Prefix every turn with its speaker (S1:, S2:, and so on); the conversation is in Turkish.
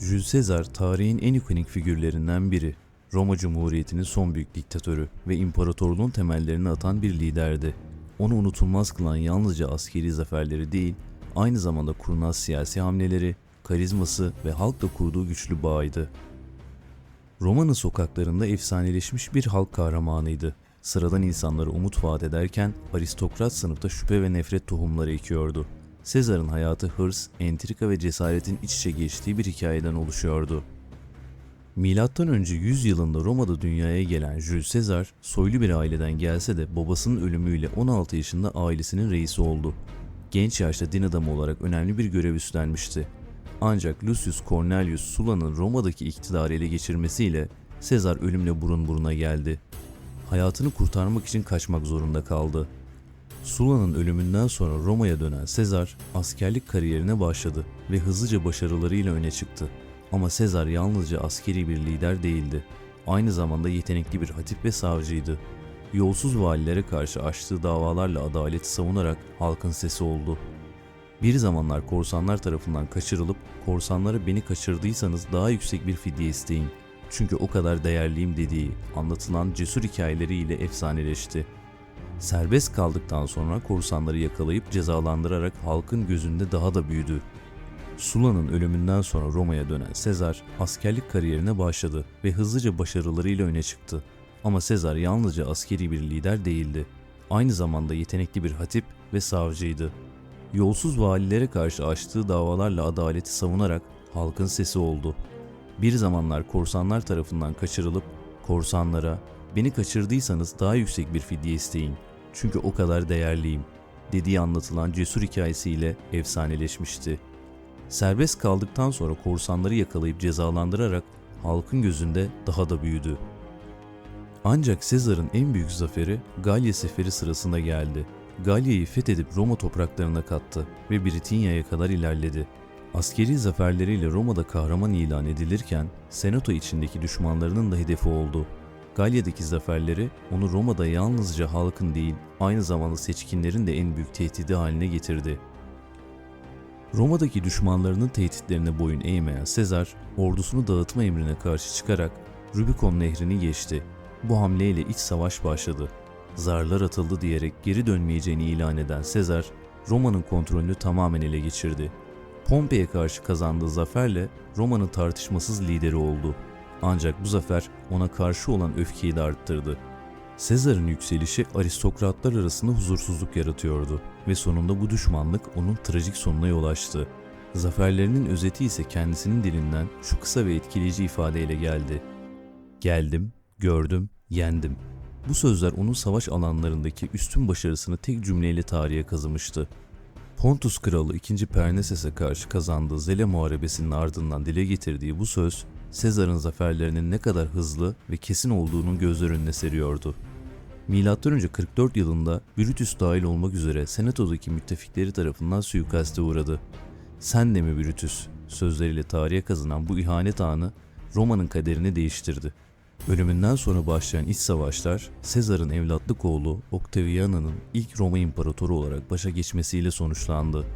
S1: Jules Caesar tarihin en ikonik figürlerinden biri. Roma Cumhuriyeti'nin son büyük diktatörü ve imparatorluğun temellerini atan bir liderdi. Onu unutulmaz kılan yalnızca askeri zaferleri değil, aynı zamanda kurnaz siyasi hamleleri, karizması ve halkla kurduğu güçlü bağıydı. Roma'nın sokaklarında efsaneleşmiş bir halk kahramanıydı. Sıradan insanlara umut vaat ederken aristokrat sınıfta şüphe ve nefret tohumları ekiyordu. Sezar'ın hayatı hırs, entrika ve cesaretin iç içe geçtiği bir hikayeden oluşuyordu. Milattan önce 100 yılında Roma'da dünyaya gelen Jules Caesar, soylu bir aileden gelse de babasının ölümüyle 16 yaşında ailesinin reisi oldu. Genç yaşta din adamı olarak önemli bir görev üstlenmişti. Ancak Lucius Cornelius Sula'nın Roma'daki iktidarı ele geçirmesiyle Sezar ölümle burun buruna geldi. Hayatını kurtarmak için kaçmak zorunda kaldı. Sula'nın ölümünden sonra Roma'ya dönen Sezar askerlik kariyerine başladı ve hızlıca başarılarıyla öne çıktı. Ama Sezar yalnızca askeri bir lider değildi. Aynı zamanda yetenekli bir hatip ve savcıydı. Yolsuz valilere karşı açtığı davalarla adaleti savunarak halkın sesi oldu. Bir zamanlar korsanlar tarafından kaçırılıp korsanlara beni kaçırdıysanız daha yüksek bir fidye isteyin. Çünkü o kadar değerliyim dediği anlatılan cesur hikayeleriyle efsaneleşti. Serbest kaldıktan sonra korsanları yakalayıp cezalandırarak halkın gözünde daha da büyüdü. Sula'nın ölümünden sonra Roma'ya dönen Sezar askerlik kariyerine başladı ve hızlıca başarılarıyla öne çıktı. Ama Sezar yalnızca askeri bir lider değildi. Aynı zamanda yetenekli bir hatip ve savcıydı. Yolsuz valilere karşı açtığı davalarla adaleti savunarak halkın sesi oldu. Bir zamanlar korsanlar tarafından kaçırılıp korsanlara beni kaçırdıysanız daha yüksek bir fidye isteyin. Çünkü o kadar değerliyim dediği anlatılan cesur hikayesiyle efsaneleşmişti. Serbest kaldıktan sonra korsanları yakalayıp cezalandırarak halkın gözünde daha da büyüdü. Ancak Sezar'ın en büyük zaferi Galya seferi sırasında geldi. Galya'yı fethedip Roma topraklarına kattı ve Britanya'ya kadar ilerledi. Askeri zaferleriyle Roma'da kahraman ilan edilirken Senato içindeki düşmanlarının da hedefi oldu. Galya'daki zaferleri onu Roma'da yalnızca halkın değil aynı zamanda seçkinlerin de en büyük tehdidi haline getirdi. Roma'daki düşmanlarının tehditlerine boyun eğmeyen Sezar, ordusunu dağıtma emrine karşı çıkarak Rubikon nehrini geçti. Bu hamleyle iç savaş başladı. Zarlar atıldı diyerek geri dönmeyeceğini ilan eden Sezar, Roma'nın kontrolünü tamamen ele geçirdi. Pompei'ye karşı kazandığı zaferle Roma'nın tartışmasız lideri oldu. Ancak bu zafer ona karşı olan öfkeyi de arttırdı. Sezar'ın yükselişi aristokratlar arasında huzursuzluk yaratıyordu ve sonunda bu düşmanlık onun trajik sonuna yol açtı. Zaferlerinin özeti ise kendisinin dilinden şu kısa ve etkileyici ifadeyle geldi. Geldim, gördüm, yendim. Bu sözler onun savaş alanlarındaki üstün başarısını tek cümleyle tarihe kazımıştı. Pontus kralı 2. Perneses'e karşı kazandığı Zele Muharebesi'nin ardından dile getirdiği bu söz, Sezar'ın zaferlerinin ne kadar hızlı ve kesin olduğunun gözler önüne seriyordu. M.Ö. 44 yılında Brutus dahil olmak üzere Senato'daki müttefikleri tarafından suikaste uğradı. Sen de mi Brutus? sözleriyle tarihe kazınan bu ihanet anı Roma'nın kaderini değiştirdi. Ölümünden sonra başlayan iç savaşlar, Sezar'ın evlatlık oğlu Octaviana'nın ilk Roma imparatoru olarak başa geçmesiyle sonuçlandı.